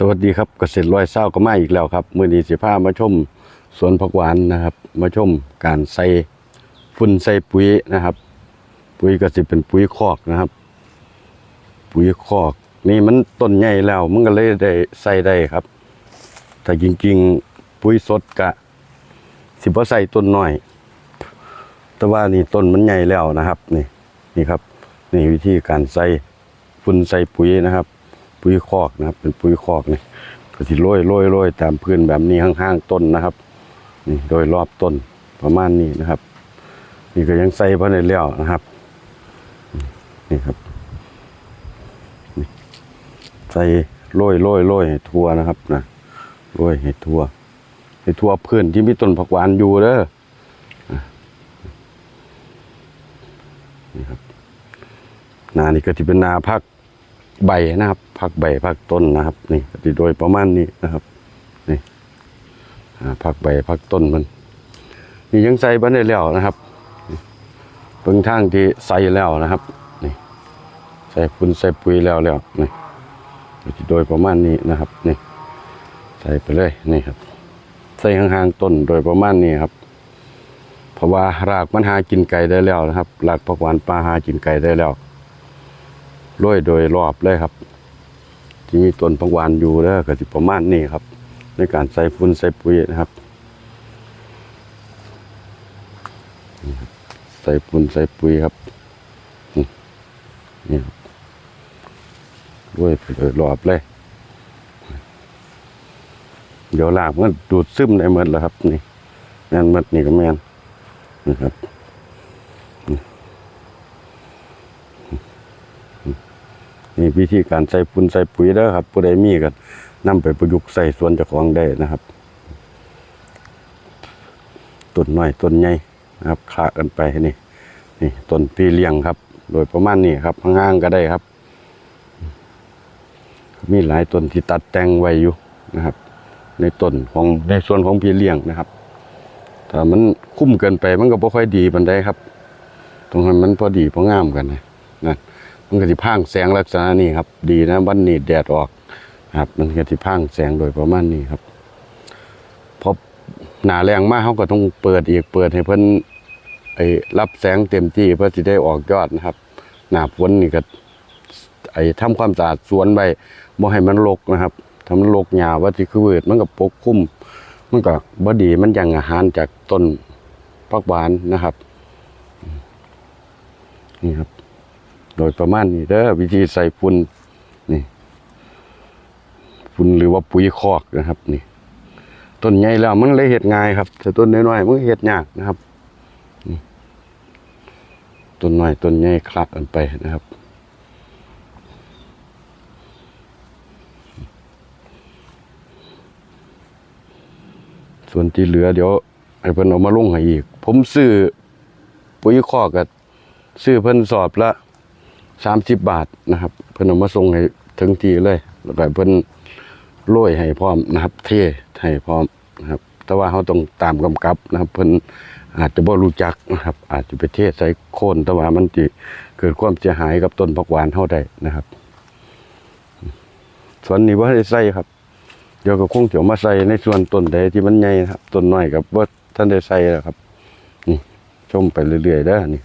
สวัสดีครับเกษตรร้อยเศร้าก็มาอีกแล้วครับมื่อนี้สิพามาชมสวนผักหวานนะครับ มาชมการใส่ฝุ่นใส่ปุ๋ยนะครับ ปุ๋ยก็สิเป็นปุ๋ยคอกนะครับ ปุ๋ยคอก นี่มันต้นใหญ่แล้วมันก็เลยได้ใส่ได้ครับ แต่จริงๆปุ๋ยสดกะ สิบ่ใส่ต้นหน้อย แต่ว่านี่ต้นมันใหญ่แล้วนะครับ นี่นี่ครับ นี่วิธีการใส่ฝุ่นใส่ปุ๋ยนะครับ ปุ๋ยคอกนะครับ เป็นปุ๋ยคอกนี่ก็สิโรยโรยโรยตามพื้นแบบนี้ข้างๆต้นนะครับ นี่โดยรอบต้นประมาณนี้นะครับ นี่ก็ยังใส่พระในเลี้ยวนะครับ นี่ครับใส่โรยโรยโรยให้ทั่วนะครับนะโรยให้ทั่วให้ทั่วพื้นที่มีต้นผักหวานอยู่เด้อนี่ครับนานี่ก็จะเป็นนาพัก ใบนะครับพักใบพักต้นนะครับ นี่ก็สิโดยประมาณนี้นะครับนี่อ่าพักใบพักต้นมันนี่ยังใส่บ้านได้แล้วนะครับเบิ่งทางที่ใส่แล้วนะครับนี่ใส่ปุ๋ยใส่ปุ๋ยแล้วแล้วนี่ก็สิโดยประมาณนี้นะครับนี่ใส่ไปเลยนี่ครับ ใส่ห่างๆต้นโดยประมาณนี้ครับเพราะว่ารากมันหากินไก่ได้แล้วนะครับรากผักหวานปลาหากินไก่ได้แล้ว โรยโดยรอบเลยครับ ที่มีต้นผักหวานอยู่แล้วก็สิประมาณนี้ครับ ในการใส่ฝุ่นใส่ปุ๋ยนะครับใส่ฝุ่นใส่ปุ๋ยครับนี่ครับโรยไปโดยรอบเลย เดี๋ยวลากมันดูดซึมได้หมดแล้วครับ นี่แมนหมดนี่ก็แมนนะครับ นี่วิธีการใส่ปุ๋ยใส่ปุ๋ยแล้วครับผู้ใดมีกันนำไปประยุกต์ใส่สวนเจ้าของได้นะครับต้นน้อยต้นใหญ่นะครับคละกันไปนี่นี่ต้นปีเลี้ยงครับ โดยประมาณนี้ครับห่างก็ได้ครับ มีหลายต้นที่ตัดแต่งไว้อยู่นะครับ ในต้นของในส่วนของพี่เลี้ยงนะครับถ้ามันคุ้มเกินไปมันก็บ่ค่อยดีปานใดครับ ตรงนั้นมันพอดีพองามกันนะนั่น มันก็สิพรางแสงลักษณะนี้ครับ ดีนะวันนี้แดดออกนะครับ มันก็สิพรางแสงโดยประมาณนี้ครับพอหนาแรงมากเขาก็ต้องเปิดอีกเปิดให้เพิ่นไอ้รับแสงเต็มที่เพื่อสิได้ออกยอดนะครับ หนาฝนนี่ก็ไอ้ทำความสะอาดสวนไปบ่ให้มันรกนะครับถ้ามันรกหญ้าว่าสิคือเวิดมันก็ปกคลุมมันก็บ่ดีมันยังอาหารจากต้นผักหวานนะครับนี่ครับ โดยประมาณนี้เด้อวิธีใส่ฝุ่นนี่ฝุ่นหรือว่าปุ๋ยคอกนะครับ นี่ ต้นใหญ่แล้วมันเลยเฮ็ดง่ายครับแต่ต้นน้อยๆมันเฮ็ดยากนะครับต้นน้อยต้นใหญ่คลักกันไปนะครับส่วนที่เหลือเดี๋ยวไอ้เพิ่นเอามาลงให้อีก ผมซื้อปุ๋ยคอกกับซื้อเพิ่นสอบละ สามสิบบาทนะครับ เพิ่นเอามาส่งให้ถึงที่เลย แล้วก็เพิ่นโรยให้พร้อมนะครับ เทให้พร้อมนะครับ แต่ว่าเขาต้องตามกำกับนะครับเพิ่นอาจจะบ่รู้จักนะครับ อาจจะไปเทใส่โคนแต่ว่ามันสิเกิดความเสียหายกับต้นผักหวานเฮาได้นะครับส่วนนี้บ่ได้ใส่ครับ เดี๋ยวก็คงจะเอามาใส่ในส่วนต้นใดที่มันใหญ่นะครับต้นน้อยกับว่าท่านได้ใส่แล้วครับ นี่ชมไปเรื่อยๆเด้นี่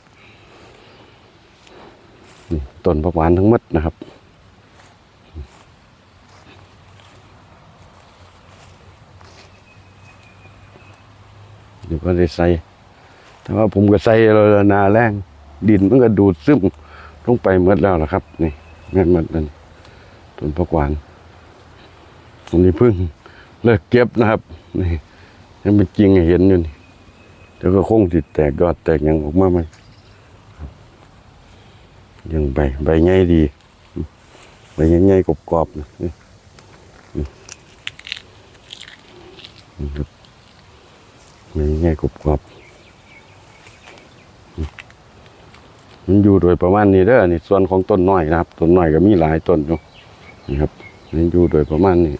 ต้นผักหวานทั้งหมดนะครับเดี๋ยวก็ได้ใส่แต่ว่าผมก็ใส่ล้วล่ะนาแรงดินมันก็ดูดซึมลงไปหมดแล้วล่ะครับ นี่แม่นหมดนั่นต้นผักหวานอันนี้พิ่งเลิกเก็บนะครับ นี่ยังเป็นจริงเห็นอยู่นี่เดี๋ยวก็คงติดแตกยอดแตกยังออกมาไหม ยังใบใบใหญ่ดี ใบใหญ่ๆกรอบๆนะนี่ใบใหญ่ๆกรอบๆมันอยู่โดยประมาณนี้เด้อนี่ส่วนของต้นน้อยนะครับต้นน้อยก็มีหลายต้นอยู่นี่ครับมันอยู่โดยประมาณนี้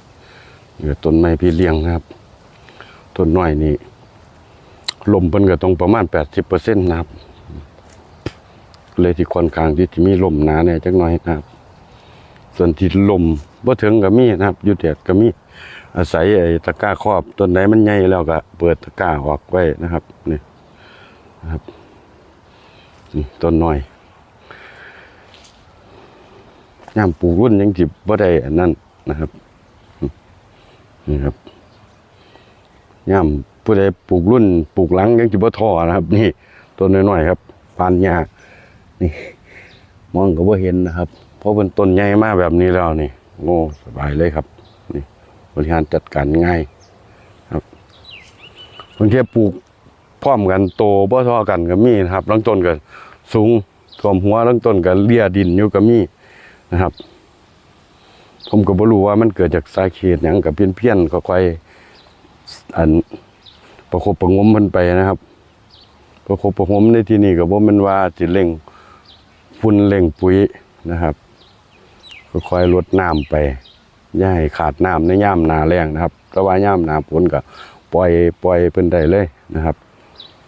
เหลือต้นไม้พี่เลี้ยงนะครับต้นน้อยนี่ลมเพิ่นก็ต้องประมาณ80%นะครับ เลยที่ค่อนข้างที่จะมีลมหนาแน่จักหน่อยนะครับ ส่วนที่ลมบ่ถึงก็มีนะครับอยู่แดดก็มีอาศัยไอ้ตะกร้าครอบต้นไหนมันใหญ่แล้วก็เปิดตะกร้าออกไว้นะครับนี่นะครับนี่ต้นน้อยยามปลูกรุ่นยังจิบบ่ได้อันนั้นนะครับนี่ครับยามผู้ใดปลูกรุ่นปลูกหลังยังจิบ่ท้อนะครับ นี่ต้นน้อยๆครับปานหญ้า นี่มองก็บ่เห็นนะครับ เพราะเป็นต้นใหญ่มากแบบนี้แล้วนี่โง่สบายเลยครับ นี่บริหารจัดการง่ายครับบางทีปลูกพร้อมกันโตบ่เท่อกันก็มีนะครับลางต้นก็สูงท่วมหัวลางต้นก็เลียดินอยู่ก็มีนะครับ ผมก็บ่รู้ว่ามันเกิดจากสาเหตุหยังกับเพี้ยนๆก็ค่อยอันประคบประงมมันไปนะครับประคบประงมในที่นี้ก็บ่แม่นว่าสิเร่ง ฝุ่นเล่งปุ๋ยนะครับค่อยๆลดน้ำไปย่าให้ขาดน้ำในย่ามนาแรงนะครับแต่ว่าย่ามนาฝนก็ปล่อยปล่อยเป็นได้เลยนะครับ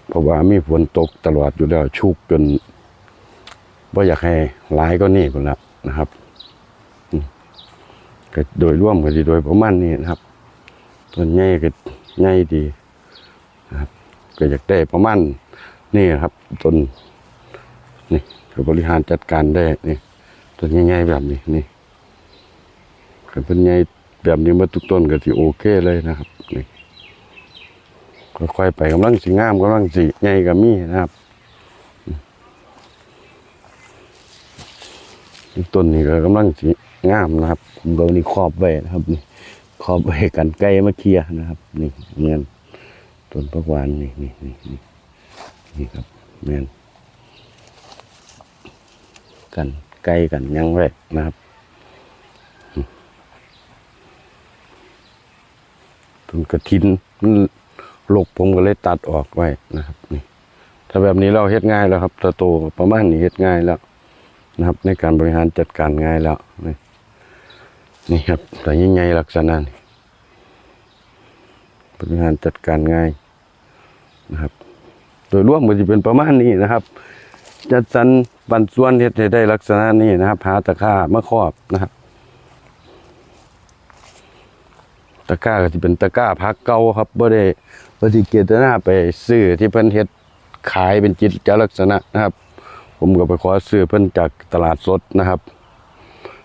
เพราะว่ามีฝนตกตลอดอยู่แล้วชุกจนว่าอยากให้หลายก็นี่คนละนะครับก็โดยร่วมก็ดีโดยประมาณนี้นะครับต้นใหญ่ก็ใหญ่ดีนะครับ ก็อยากได้ประมาณนี่นะครับต้นนี่ ก็บริหารจัดการได้นี่ต้นใหญ่ๆแบบนี้นี่ก็เป็นใหญ่แบบนี้มาทุกต้นก็ที่โอเคเลยนะครับนี่ค่อยๆไปกำลังสีงามกำลังสีใหญ่ก็มีนะครับอีกต้นนี้ก็กำลังสีงามนะครับผมเรานี่ครอบไว้นะครับนี่ครอบไว้กันไกลมาเคลียร์นะครับ นี่เงินต้นพักวานนี่นี่นี่นี่นี่ครับเงิน กันไกลกันยังไว้นะครับต้นกระถินมันลกผมก็เลยตัดออกไว้นะครับนี่ถ้าแบบนี้เราเฮ็ดง่ายแล้วครับถ้าโตประมาณนี้เฮ็ดง่ายแล้วนะครับ ในการบริหารจัดการง่ายแล้วนี่นี่ครับ แต่ยังไงลักษณะนี้บริหารจัดการง่ายนะครับ โดยรวมมันจะเป็นประมาณนี้นะครับ จัดสรร ปันส่วนเฮ็ดให้ได้ลักษณะนี้นะครับหาตะกร้ามาครอบนะครับ ตะกร้าก็จะเป็นตะกร้าพักเก่าครับบ่ได้บ่ได้เกียรตินาไปซื้อที่เพิ่นเฮ็ดขายเป็นจิตจลักษณะนะครับ ผมก็ไปขอซื้อเพิ่นจากตลาดสดนะครับ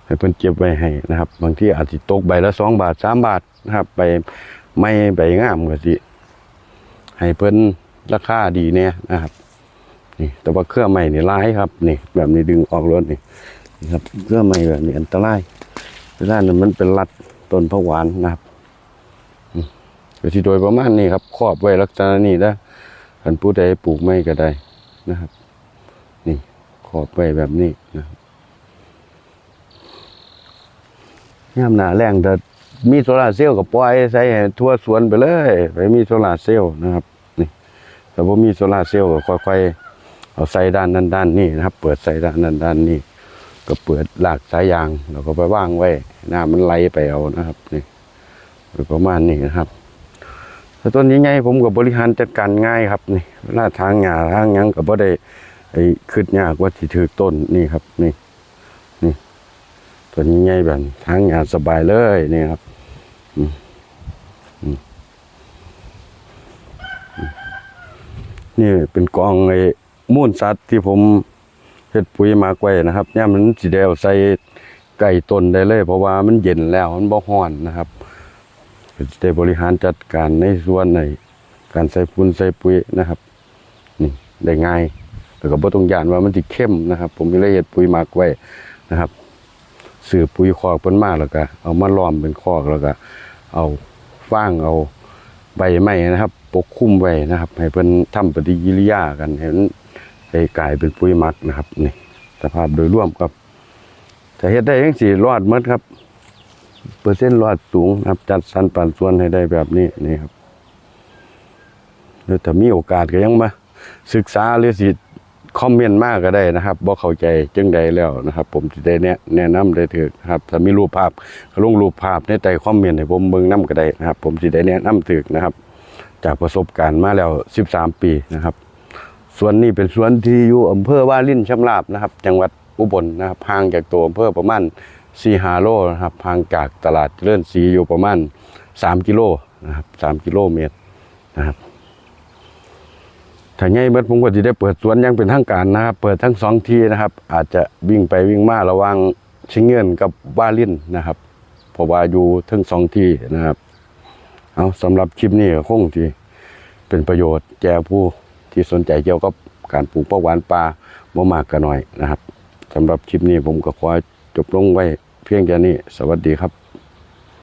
ให้เพิ่นเก็บไว้ให้นะครับ บางทีอาจสิตกใบละ2บาท3บาทนะครับไปไม่ใบงามก็สิให้เพิ่นราคาดีแน่นะครับ นี่ แต่ว่าเครื่องใหม่นี่ร้ายครับนี่ แบบนี้ดึงออกรถนี่นี่ครับเครื่องใหม่แบบนี้อันตรายเวลานั้นมันเป็นรัดต้นผักหวานนะครับอืมก็ที่โดยประมาณนี้ครับครอบไว้ลักษณะนี้นะคันผู้ใดปลูกไม่ก็ได้นะครับ นี่ครอบไว้แบบนี้นะครับยามหนาแรงแต่มีโซลาเซลล์กับปล่อยใส่ทั่วสวนไปเลย ไปมีโซลาเซลล์นะครับ นี่แต่ว่ามีโซลาเซลล์ก็ค่อยๆ เอาใส่ด้านนั้นด้านนี้นะครับ เปิดใส่ด้านนั้นด้านนี้ ก็เปิดหลากสายยางแล้วก็ไปว่างไว้น้ำมันไหลไปเอานะครับนี่โดยประมาณนี้นะครับแต่ต้นนี้ไงผมกับบริหารจัดการง่ายครับนี่เวลาทางหญ้าทางยังก็บ่ได้ไอ้ขึ้นยากว่าสิถือต้นนี่ครับ นี่นี่ต้นนี้ไงแบบทางหญ้าสบายเลยนี่ครับอืนี่เป็นกองไอ้ มูลสัตว์ที่ผมเฮ็ดปุ๋ยมากไว้นะครับย่ามมันสิได้เอาใส่ไก่ต้นได้เลย เพราะว่ามันเย็นแล้วมันบ่ร้อนนะครับจะได้บริหารจัดการในส่วนในการใส่ปุ๋ยใส่ปุ๋ยนะครับ นี่ได้ง่ายแล้วก็บ่ต้องยานว่ามันสิเข้มนะครับ ผมก็เลยเฮ็ดปุ๋ยมักไว้นะครับซื้อปุ๋ยคอกเพิ่นมาแล้วก็เอามาล้อมเป็นคอกแล้วก็เอาฟางเอาใบไม้นะครับ ปกคลุมไว้นะครับ ให้เพิ่นทำปฏิกิริยากันให้มัน ได้กลายเป็นปุ๋ยมักนะครับนี่สภาพโดยร่วมครับถ้าเฮ็ดได้จังสี่รอดหมดครับ เปอร์เซ็นต์รอดสูงครับ จัดสรรปันส่วนให้ได้แบบนี้นี่ครับแล้วถ้ามีโอกาสก็ยังมาศึกษาหรือสิคอมเมนต์มากก็ได้นะครับบ่เข้าใจจังใดแล้วนะครับ ผมสิได้แนะแนะนำได้ถือครับถ้ามีรูปภาพลงรูปภาพในใต้คอมเมนต์ให้ผมเบิ่งนํก็ได้นะครับ ผมสิได้แนะนำถือนะครับ จากประสบการณ์มาแล้ว 13 ปีนะครับ สวนนี้เป็นสวนที่อยู่อำเภอว่าลินชำราบนะครับ จังหวัดอุบลนะครับห่างจากตัวอำเภอประมาณสี่หาโลนะครับห่างจากตลาดเจริญศรีอยู่ประมาณสามกิโลนะครับสามกิโลเมตรนะครับถ้าใหญ่เบิดผมก็จะได้เปิดสวนยังเป็นทางการนะครับ เปิดทั้งสองทีนะครับ อาจจะวิ่งไปวิ่งมาระว่างชิงเงินกับว่าลินนะครับเพราะว่าอยู่ทั้งสองทีนะครับ เอาสำหรับคลิปนี้ก็คงที่เป็นประโยชน์แก่ผู้ ที่สนใจเกี่ยวกับการปลูกป้าหวานปลาบ่มากก็น้อยนะครับสำหรับคลิปนี้ผมก็ขอจบลงไว้เพียงแค่นี้ สวัสดีครับ